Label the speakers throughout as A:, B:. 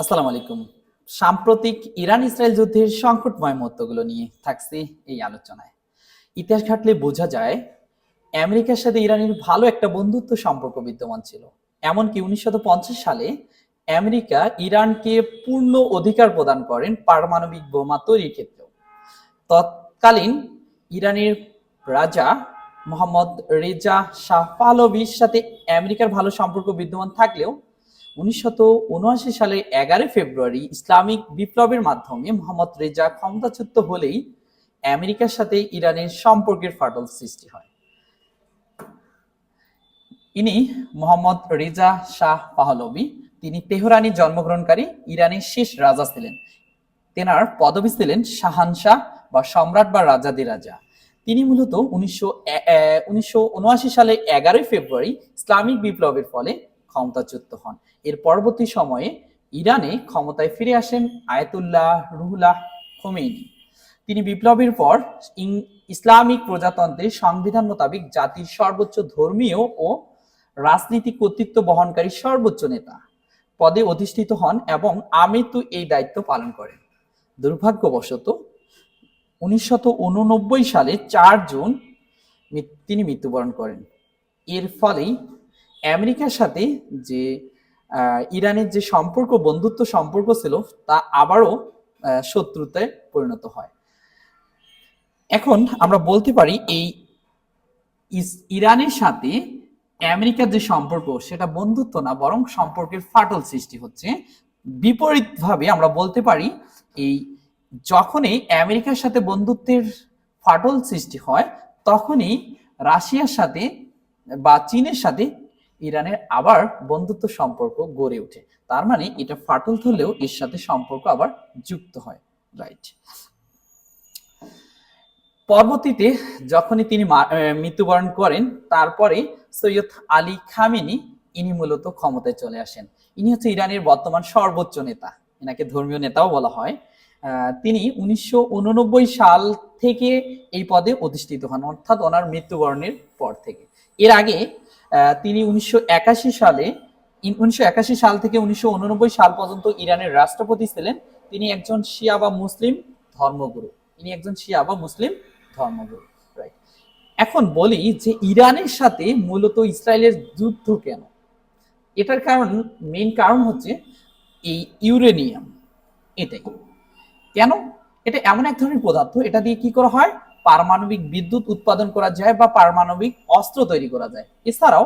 A: আসসালামু আলাইকুম। সাম্প্রতিক ইরান ইসরায়েল যুদ্ধের সংকটময় মুহূর্তগুলো নিয়ে থাকছি এই আলোচনায়। ইতিহাস ঘাটলে বোঝা যায়, আমেরিকার সাথে ইরানের ভালো একটা বন্ধুত্ব সম্পর্ক বিদ্যমান ছিল। এমনকি উনিশশো পঞ্চাশ সালে আমেরিকা ইরানকে পূর্ণ অধিকার প্রদান করেন পারমাণবিক বোমা তৈরির ক্ষেত্রেও। তৎকালীন ইরানের রাজা মোহাম্মদ রেজা শাহ পাহলভির সাথে আমেরিকার ভালো সম্পর্ক বিদ্যমান থাকলেও উনিশশো উনআশি সালে এগারোই ফেব্রুয়ারি ইসলামিক বিপ্লবের মাধ্যমে মোহাম্মদ রেজা ক্ষমতাচ্যুত হলেই আমেরিকার সাথে ইরানের সম্পর্কের ফাটল সৃষ্টি হয়। ইনি মোহাম্মদ রেজা শাহ পাহলভি, তিনি তেহরানি জন্মগ্রহণকারী ইরানের শেষ রাজা ছিলেন। তেনার পদবী ছিলেন শাহানশাহ বা সম্রাট বা রাজাদি রাজা। তিনি মূলত উনিশশো উনিশশো সালে এগারোই ফেব্রুয়ারি ইসলামিক বিপ্লবের ফলে ক্ষমতাচ্যুত হন। এর পরবর্তী সময়ে ইরানে ক্ষমতায় ফিরে আসেন আয়াতুল্লাহ রুহুল্লাহ খোমেনি তিনি বিপ্লবের পর ইসলামিক প্রজাতন্ত্রের সংবিধান মোতাবেক জাতির সর্বোচ্চ ধর্মীয় ও রাজনীতি কর্তৃত্ব বহনকারী সর্বোচ্চ নেতা পদে অধিষ্ঠিত হন এবং আমৃত্যু এই দায়িত্ব পালন করেন। দুর্ভাগ্যবশত উননব্বই সালে চার জুন তিনি মৃত্যুবরণ করেন। এর ফলেই আমেরিকার সাথে যে ইরানের যে সম্পর্ক বন্ধুত্ব সম্পর্ক ছিল তা আবারও আহ, শত্রুতায় পরিণত হয়। এখন আমরা বলতে পারি এই ইরানের সাথে আমেরিকার যে সম্পর্ক সেটা বন্ধুত্ব না বরং সম্পর্কের ফাটল সৃষ্টি হচ্ছে। বিপরীতভাবে আমরা বলতে পারি এই যখনই আমেরিকার সাথে বন্ধুত্বের ফাটল সৃষ্টি হয় তখনই রাশিয়ার সাথে বা চীনের সাথে ইরানের আবার বন্ধুত্ব সম্পর্ক গড়ে ওঠে। তার মানে এটা ফাটল ধরলেও এর সাথে সম্পর্ক আবার যুক্ত হয়। রাইট পরবর্তীতে যখনই তিনি মৃত্যুবরণ করেন, তারপরে সৈয়দ আলী খামেনি ইনি মূলত ক্ষমতায় চলে আসেন। ইনি হচ্ছে ইরানের বর্তমান সর্বোচ্চ নেতা। এনাকে ধর্মীয় নেতাও বলা হয়। তিনি উনিশশো উননব্বই সাল থেকে এই পদে অধিষ্ঠিত হন, অর্থাৎ ওনার মৃত্যুবরণের পর থেকে। এর আগে তিনি উনিশশো একাশি সালে উনিশশো একাশি সাল থেকে উনিশশো উননব্বই সাল পর্যন্ত ইরানের রাষ্ট্রপতি ছিলেন। তিনি একজন শিয়া বা মুসলিম ধর্মগুরু। ইনি একজন শিয়া বা মুসলিম ধর্মগুরু রাইট এখন বলি যে ইরানের সাথে মূলত ইসরায়েলের যুদ্ধ কেন? এটার কারণ মেইন কারণ হচ্ছে এই ইউরেনিয়াম। এটাই। কেন? এটা এমন এক ধরনের পদার্থ, এটা দিয়ে কি করা হয়? পারমাণবিক বিদ্যুৎ উৎপাদন করা যায় বা পারমাণবিক অস্ত্র তৈরি করা যায়। এছাড়াও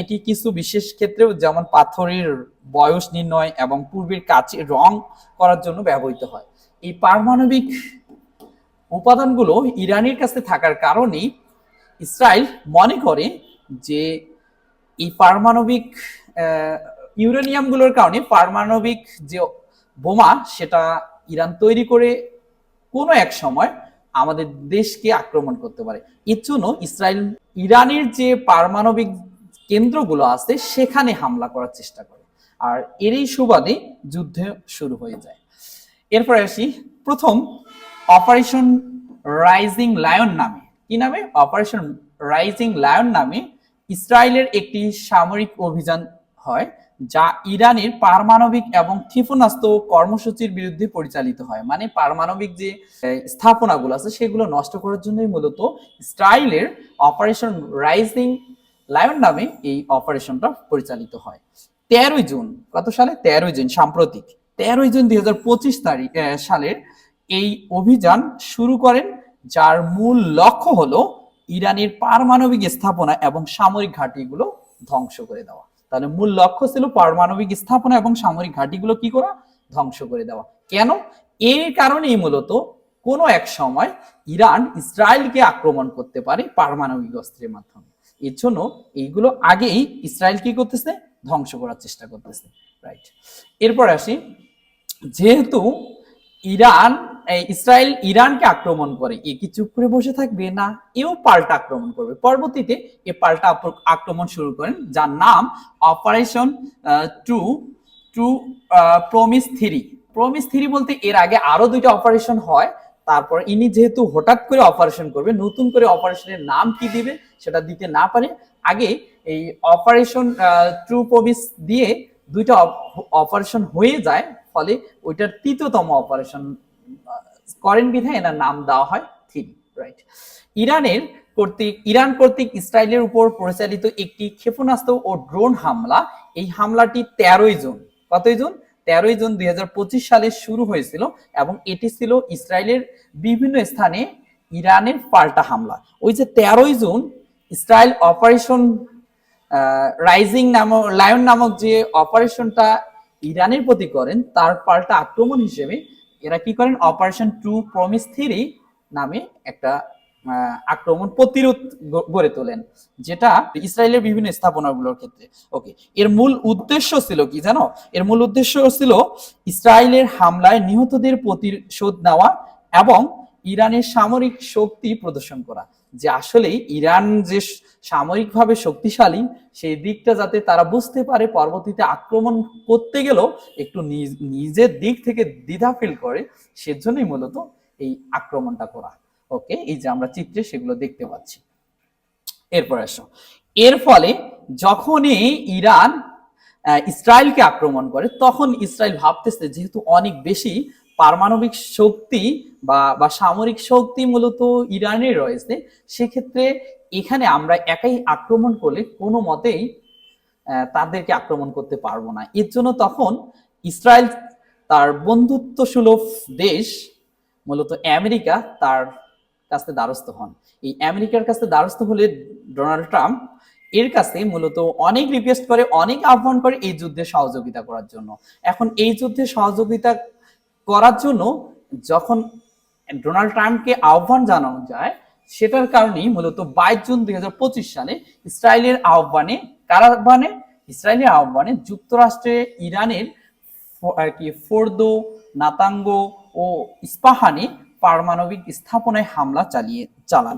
A: এটি কিছু বিশেষ ক্ষেত্রেও যেমন পাথরের বয়স নির্ণয় এবং পূর্বের কাছে রং করার জন্য ব্যবহৃত হয়। এই পারমাণবিক উপাদানগুলো ইরানের কাছে থাকার কারণেই ইসরায়েল মনে করে যে এই পারমাণবিক ইউরেনিয়ামগুলোর কারণে পারমাণবিক যে বোমা, সেটা ইরান তৈরি করে কোনো এক সময় আমাদের দেশকে আক্রমণ করতে পারে। এর জন্য ইসরায়েল, ইরানের যে পারমাণবিক কেন্দ্রগুলো আছে, সেখানে হামলা করার চেষ্টা করে। আর এরই সুবাদে যুদ্ধ শুরু হয়ে যায়। এরপরে আসি, প্রথম অপারেশন রাইজিং লায়ন নামে। কি নামে? অপারেশন রাইজিং লায়ন নামে ইসরায়েলের একটি সামরিক অভিযান হয়, যা ইরানের পারমাণবিক এবং ক্ষেপণাস্ত্র কর্মসূচির বিরুদ্ধে পরিচালিত হয়। মানে পারমাণবিক যে স্থাপনাগুলো আছে, সেগুলো নষ্ট করার জন্যই মূলত ইসরায়েলের অপারেশন রাইজিং লায়ন নামে এই অপারেশনটা পরিচালিত হয়। তেরোই জুন, কত সালে? তেরোই জুন, সাম্প্রতিক। তেরোই জুন দুই হাজার পঁচিশ তারিখ সালের এই অভিযান শুরু করেন, যার মূল লক্ষ্য হলো ইরানের পারমাণবিক স্থাপনা এবং সামরিক ঘাঁটিগুলো ধ্বংস করে দেওয়া। তাহলে মূল লক্ষ্য ছিল পারমাণবিক স্থাপনা এবং সামরিক ঘাঁটিগুলো কি করা? ধ্বংস করে দেওয়া। কেন? এর কারণেই মূলত কোনো এক সময় ইরান ইসরায়েলকে আক্রমণ করতে পারে পারমাণবিক অস্ত্রের মাধ্যমে। এর জন্য এইগুলো আগেই ইসরায়েল কি করতেছে? ধ্বংস করার চেষ্টা করতেছে। রাইট এরপর আসি। যেহেতু ইরান এই ইসরায়েল ইরানকে আক্রমণ করে। এ কি চুপ করে বসে থাকবে? না, এও পাল্টা আক্রমণ করবে। পরবর্তীতে এ পাল্টা আক্র- আক্রমণ শুরু করেন, যার নাম operation true true promise three. Promise three বলতে এর আগে আরও দুইটা অপারেশন হয়। তারপর ইনি যেহেতু হঠাৎ করে অপারেশন করবে, নতুন করে অপারেশনের নাম কি দিবে সেটা দিতে না পারে। আগে এই অপারেশন ট্রু প্রমিস দিয়ে দুইটা অপারেশন হয়ে যায়, ফলে ওইটার তৃতীয়তম অপারেশন করেন বিধায় এনার নাম দেওয়া হয় থিরি রাইট ইরানের কর্তৃক, ইরান কর্তৃক ইসরায়েলের উপর পরিচালিত একটি ক্ষেপণাস্ত্র ও ড্রোন হামলা। এই হামলাটি তেরোই জুন, কতই জুন? তেরোই জুন দুই হাজার পঁচিশ সালে শুরু হয়েছিল এবং এটি ছিল ইসরায়েলের বিভিন্ন স্থানে ইরানের পাল্টা হামলা। ওই যে তেরোই জুন ইসরায়েল অপারেশন রাইজিং নামক, লায়ন নামক যে অপারেশনটা ইরানের প্রতি করেন, তার পাল্টা আক্রমণ হিসেবে এরা কি করেন? অপারেশন টু প্রমিস থ্রি নামে একটা আক্রমণ প্রতিরোধ গড়ে তোলেন, যেটা ইসরায়েলের বিভিন্ন স্থাপনাগুলোর ক্ষেত্রে। ওকে এর মূল উদ্দেশ্য ছিল কি জানো? এর মূল উদ্দেশ্য ছিল ইসরায়েলের হামলায় নিহতদের প্রতিশোধ নেওয়া এবং ইরানের সামরিক শক্তি প্রদর্শন করা। যে আসলে ইরান যে সামরিকভাবে শক্তিশালী, সেই দিকটা যাতে তারা বুঝতে পারে, পরবর্তীতে আক্রমণ করতে গেলেও একটু নিজ- নিজের দিক থেকে দ্বিধা ফিল করে, সেজন্যই মূলত এই আক্রমণটা করা। ওকে এই যে আমরা চিত্রে সেগুলো দেখতে পাচ্ছি। এরপর আসো। এর ফলে যখনই ইরান ইসরায়েলকে আক্রমণ করে, তখন ইসরায়েল ভাবতেছে যেহেতু অনেক বেশি পারমাণবিক শক্তি বা বা সামরিক শক্তি মূলত ইরানের রয়েছে, সেক্ষেত্রে এখানে আমরা একাই আক্রমণ করলে কোনো মতেই তাদেরকে আক্রমণ করতে পারব না। এর জন্য তখন ইসরায়েল তার বন্ধুত্ব সুলভ দেশ মূলত আমেরিকা তার কাছে দ্বারস্থ হন। এই আমেরিকার কাছে দ্বারস্থ হলে ডোনাল্ড ট্রাম্প এর কাছে মূলত অনেক রিকোয়েস্ট করে, অনেক আহ্বান করে এই যুদ্ধে সহযোগিতা করার জন্য। এখন এই যুদ্ধে সহযোগিতা করার জন্য যখন ডোনাল্ড ট্রাম্পকে আহ্বান জানানো যায়, সেটার কারণেই মূলত বাইশ জুন দুই হাজার পঁচিশ সালে ইসরায়েলের আহ্বানে, কার আহ্বানে? ইসরায়েলের আহ্বানে যুক্তরাষ্ট্রে ইরানের ফোর্দো, নাতাঙ্গ ও ইস্পাহানে পারমাণবিক স্থাপনায় হামলা চালিয়ে চালান।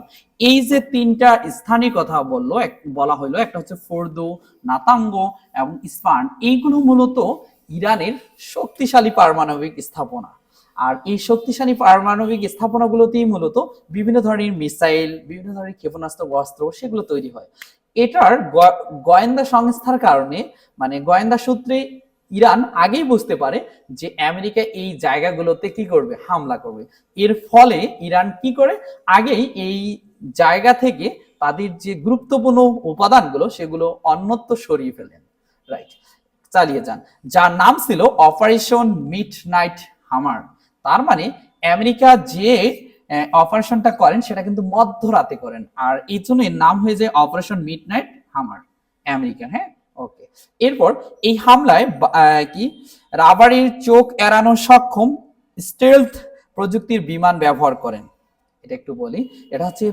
A: এই যে তিনটা স্থানের কথা বলল বলা হলো, একটা হচ্ছে ফোর্দো, নাতাঙ্গ এবং ইস্পাহান, এইগুলো মূলত ইরানের শক্তিশালী পারমাণবিক স্থাপনা। আর এই শক্তিশালী পারমাণবিক স্থাপনাগুলোতেই মূলত বিভিন্ন ধরনের মিসাইল, বিভিন্ন ধরনের ক্ষেপণাস্ত্র, অস্ত্র সেগুলো তৈরি হয়। এটার গোয়েন্দা সংস্থার কারণে মানে গোয়েন্দা সূত্রে ইরান আগেই বুঝতে পারে যে আমেরিকা এই জায়গাগুলোতে কি করবে, হামলা করবে। এর ফলে ইরান কি করে? আগেই এই জায়গা থেকে তাদের যে গুরুত্বপূর্ণ উপাদানগুলো সেগুলো অন্যত্র সরিয়ে ফেলেন। রাইট। চালিয়ে যান, যার নাম ছিল অপারেশন মিড নাইট হামার। তার মানে আমেরিকা যে অপারেশনটা করেন, সেটা কিন্তু মধ্যরাতে করেন, আর এই জন্য এর নাম হয়ে যায় operation midnight hammer American হ্যাঁ? ওকে। এরপর এই হামলায় কি? রাবারের চোখ এড়ানো সক্ষম স্টেলথ প্রযুক্তির বিমান ব্যবহার করেন। এটা একটু বলি। এটা হচ্ছে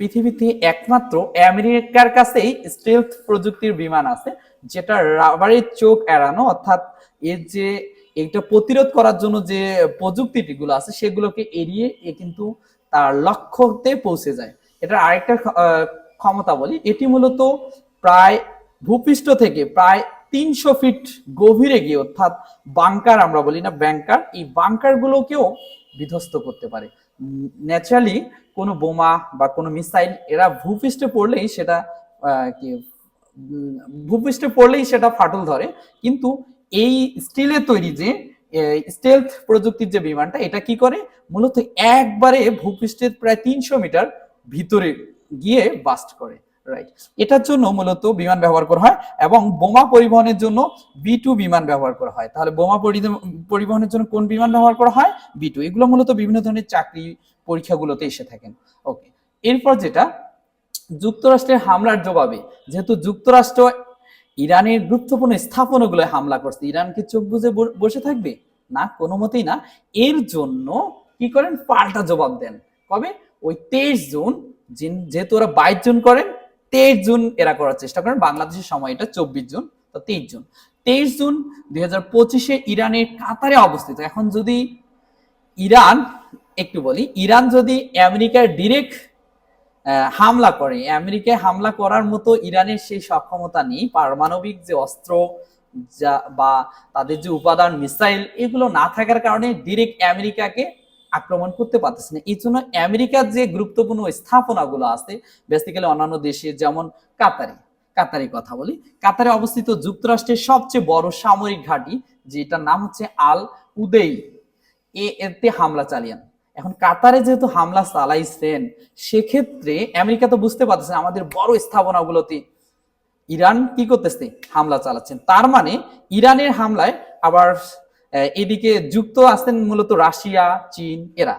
A: পৃথিবীতে একমাত্র আমেরিকার কাছেই স্টেলথ প্রযুক্তির বিমান আছে, যেটা রাবারের চোখ এড়ানো, অর্থাৎ এর যে এটা প্রতিরোধ করার জন্য যে প্রযুক্তিগুলো আছে, সেগুলোকে এড়িয়ে এ কিন্তু তার লক্ষ্যতে পৌঁছে যায়। এটা আরেকটা ক্ষমতা বলি। এটি মূলত প্রায় ভূপৃষ্ঠ থেকে প্রায় তিনশো ফিট গভীরে গিয়ে, অর্থাৎ বাংকার আমরা বলি না, ব্যাংকার, এই বাংকার গুলোকেও বিধ্বস্ত করতে পারে। ন্যাচারালি কোনো বোমা বা কোনো মিসাইল এরা ভূপৃষ্ঠে পড়লেই সেটা কি ভূপৃষ্ঠে পড়লেই সেটা ফাটল ধরে। কিন্তু এই স্টিলের তৈরি যে স্টেলথ প্রযুক্তির যে বিমানটা, এটা কি করে? মূলত একবারে ভূপৃষ্ঠের প্রায় তিনশো মিটার ভিতরে গিয়ে বাস্ট করে। রাইট এটার জন্য মূলত বিমান ব্যবহার করা হয় এবং বোমা পরিবহনের জন্য বি টু বিমান ব্যবহার করা হয়। তাহলে বোমা পরিবহনের জন্য কোন বিমান ব্যবহার করা হয়? বি টু এগুলো মূলত বিভিন্ন ধরনের চাকরি পরীক্ষাগুলোতে এসে থাকেন। ওকে এরপর যেটা, যুক্তরাষ্ট্রের হামলার জবাবে। যেহেতু যুক্তরাষ্ট্র ইরানের গুরুত্বপূর্ণ স্থাপনাগুলো হামলা করছে ইরানকে চোখ বুঝে বসে থাকবে? না, কোনো মতেই না। এর জন্য কি করেন? পাল্টা জবাব দেন। কবে? ওই তেইশ জুন যেহেতু ওরা বাইশ জুন করেন তেইশ জুন এরা করার চেষ্টা করেন। বাংলাদেশের সময় এটা চব্বিশ জুন, তো তেইশ জুন। তেইশ জুন দুই হাজার পঁচিশে ইরানের কাতারে অবস্থিত। এখন যদি ইরান, একটু বলি, ইরান যদি আমেরিকার ডিরেক্ট হামলা করে, আমেরিকায় হামলা করার মতো ইরানের সেই সক্ষমতা নেই, পারমাণবিক যে অস্ত্র যা বা তাদের যে উপাদান, মিসাইল, এগুলো না থাকার কারণে ডিরেক্ট আমেরিকাকে আক্রমণ করতে পারতেছে না। এই জন্য আমেরিকার যে গুরুত্বপূর্ণ স্থাপনাগুলো আছে বেসিক্যালি অন্যান্য দেশে যেমন কাতারে কাতারের কথা বলি, কাতারে অবস্থিত যুক্তরাষ্ট্রের সবচেয়ে বড় সামরিক ঘাঁটি, যেটার নাম হচ্ছে আল উদেই এতে হামলা চালিয়েন এখন কাতারে যেহেতু হামলা চালাইছেন, সেক্ষেত্রে আমেরিকা তো বুঝতে পারতেছে আমাদের বড় স্থাপনাগুলোতে ইরান কি করতেছে, হামলা চালাচ্ছেন তার মানে ইরানের হামলায় আবার এদিকে যুক্ত আছেন মূলত রাশিয়া, চীন, এরা।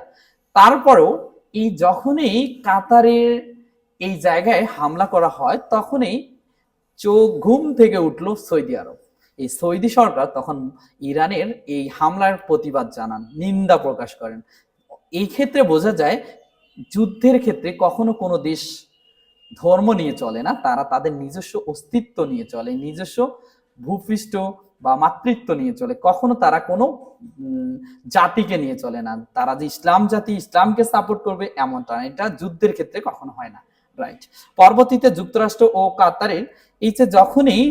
A: তারপরেও এই যখনই কাতারের এই জায়গায় হামলা করা হয়, তখনই চোখ ঘুম থেকে উঠল সৌদি আরব। এই সৌদি সরকার তখন ইরানের এই হামলার প্রতিবাদ জানান, নিন্দা প্রকাশ করেন। এই ক্ষেত্রে বোঝা যায়, যুদ্ধের ক্ষেত্রে কখনো কোনো দেশ ধর্ম নিয়ে চলে না, তারা তাদের নিজস্ব অস্তিত্ব নিয়ে চলে, নিজস্ব ভূপৃষ্ঠ বা মাতৃত্ব নিয়ে চলে। কখনো তারা কোনো জাতিকে নিয়ে চলে না। তারা যে ইসলাম জাতি, ইসলামকে সাপোর্ট করবে এমনটা না। এটা যুদ্ধের ক্ষেত্রে কখনো হয় না। রাইট পরবর্তীতে যুক্তরাষ্ট্র ও কাতারের এই যে যখনই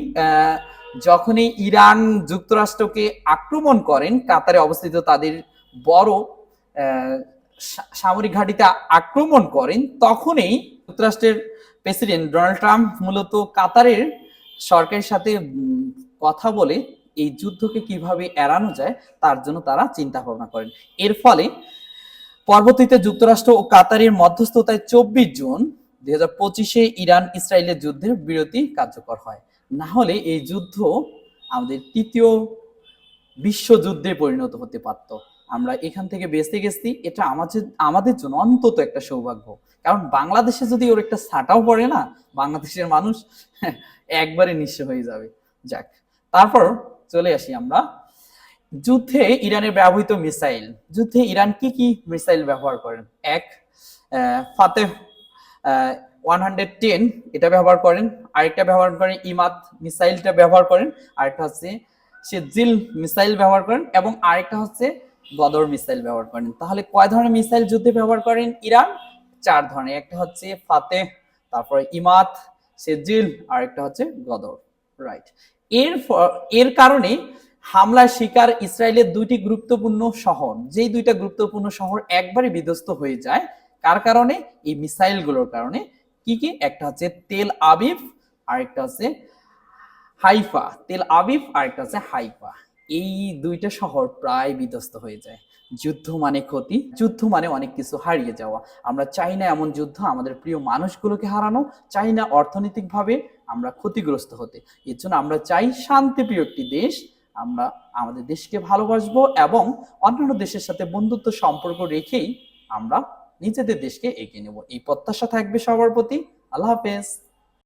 A: যখনই ইরান যুক্তরাষ্ট্রকে আক্রমণ করেন, কাতারে অবস্থিত তাদের বড় সামরিক ঘাঁটিতে আক্রমণ করেন, তখনই যুক্তরাষ্ট্রের প্রেসিডেন্ট ডোনাল্ড ট্রাম্প মূলত কাতারের সরকারের সাথে কথা বলে এই যুদ্ধকে কীভাবে এড়ানো যায়, তার জন্য তারা চিন্তা ভাবনা করেন। এর ফলে পরবর্তীতে যুক্তরাষ্ট্র ও কাতারের মধ্যস্থতায় চব্বিশ জুন দুই হাজার পঁচিশে ইরান ইসরায়েলের যুদ্ধের বিরতি কার্যকর হয়। না হলে এই যুদ্ধ আমাদের তৃতীয় বিশ্বযুদ্ধে পরিণত হতে পারত। আমরা এখান থেকে বেঁচে গেছি, এটা আমাদের আমাদের জন্য অন্তত একটা সৌভাগ্য। কারণ বাংলাদেশে যদি ওর একটা ছাটাও পড়ে না, বাংলাদেশের মানুষ একবারে নিঃস্ব হয়ে যাবে। যাক, তারপর চলে আসি আমরা। যুদ্ধে ইরানের ব্যবহৃত মিসাইল। যুদ্ধে ইরান কি কি মিসাইল ব্যবহার করেন? এক ফাতেহ ওয়ান হান্ড্রেড টেন এটা ব্যবহার করেন। আরেকটা ব্যবহার করেন ইমাদ মিসাইলটা ব্যবহার করেন। আরেকটা হচ্ছে সে জিল মিসাইল ব্যবহার করেন এবং আরেকটা হচ্ছে গদর মিসাইল ব্যবহার করেন। তাহলে কয় ধরনের মিসাইল যুদ্ধে ব্যবহার করেন ইরান? চার ধরনের। একটা হচ্ছে ফাতেহ, তারপরে ইমাদ সেজিল আর একটা হচ্ছে গদর। রাইট। এর এর কারণে হামলার শিকার ইসরায়েলের দুইটি গুরুত্বপূর্ণ শহর। যেই দুইটা গুরুত্বপূর্ণ শহর একবারে বিধ্বস্ত হয়ে যায়, কার কারণে? এই মিসাইলগুলোর কারণে। কি কি? একটা হচ্ছে তেল আবিফ আর একটা হচ্ছে হাইফা। তেল আবিফ আর একটা হচ্ছে হাইফা। এই দুইটা শহর প্রায় বিধ্বস্ত হয়ে যায়। যুদ্ধ মানে ক্ষতি, যুদ্ধ মানে অনেক কিছু হারিয়ে যাওয়া। আমরা চাই না এমন যুদ্ধ, আমাদের প্রিয় মানুষগুলোকে হারানো। চাই না অর্থনৈতিকভাবে আমরা ক্ষতিগ্রস্ত হতে। এর জন্য আমরা চাই শান্তিপ্রিয় একটি দেশ। আমরা আমাদের দেশকে ভালোবাসবো এবং অন্যান্য দেশের সাথে বন্ধুত্ব সম্পর্ক রেখেই আমরা নিজেদের দেশকে এগিয়ে নেব। এই প্রত্যাশা থাকবে সবার প্রতি। আল্লাহ হাফেজ।